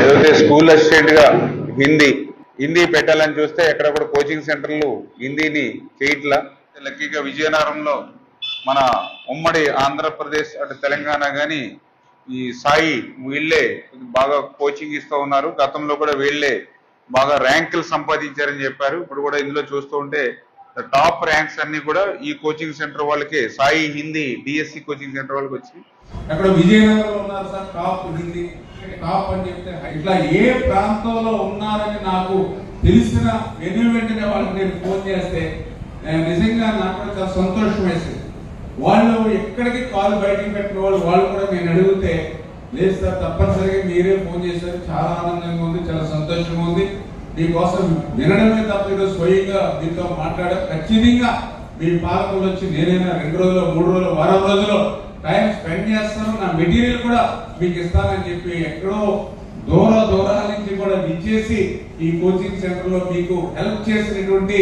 ఏదైతే స్కూల్ అసిస్టెంట్గా హిందీ హిందీ పెట్టాలని చూస్తే ఎక్కడ కూడా కోచింగ్ సెంటర్లు హిందీని చేయట్లా. లక్కీగా విజయనగరంలో మన ఉమ్మడి ఆంధ్రప్రదేశ్ అటు తెలంగాణ గాని ఈ సాయి వీళ్ళే బాగా కోచింగ్ ఇస్తూ ఉన్నారు. గతంలో కూడా వీళ్ళే బాగా ర్యాంకులు సంపాదించారని చెప్పారు. ఇప్పుడు కూడా ఇందులో చూస్తూ ఉంటే టాప్ ర్యాంక్స్ అన్ని కూడా ఈ కోచింగ్ సెంటర్ వాళ్ళకే Sai Hindi DSC coaching centre వాళ్ళకి వచ్చి. అక్కడ విజయనగరంలో ఉన్నారు సార్? టాప్ హిందీ టాప్ అని చెప్తే ఇట్లా ఏ ప్రాంతంలో ఉన్నారని నాకు తెలిసిన వెను వెంటనే వాళ్ళకి నేను ఫోన్ చేస్తే నేను నిజంగా నాకు కూడా చాలా సంతోషం వేసింది. వాళ్ళు ఎక్కడికి కాల్ బయటికి పెట్టిన వాళ్ళు వాళ్ళు కూడా నేను అడిగితే లేదు సార్ తప్పనిసరిగా మీరే ఫోన్ చేశారు. చాలా ఆనందంగా ఉంది చాలా సంతోషంగా ఉంది. మీకోసం వినడమే తప్ప ఈరోజు స్వయంగా మీతో మాట్లాడే ఖచ్చితంగా మీ పాలకులు వచ్చి నేనైనా రెండు రోజులు మూడు రోజులు వారం రోజులు టైం స్పెండ్ చేస్తాను నా మెటీరియల్ కూడా మీకు ఇస్తానని చెప్పి ఎక్కడో దూర దూరాల నుంచి కూడా విచ్చేసి ఈ కోచింగ్ సెంటర్లో మీకు హెల్ప్ చేసినటువంటి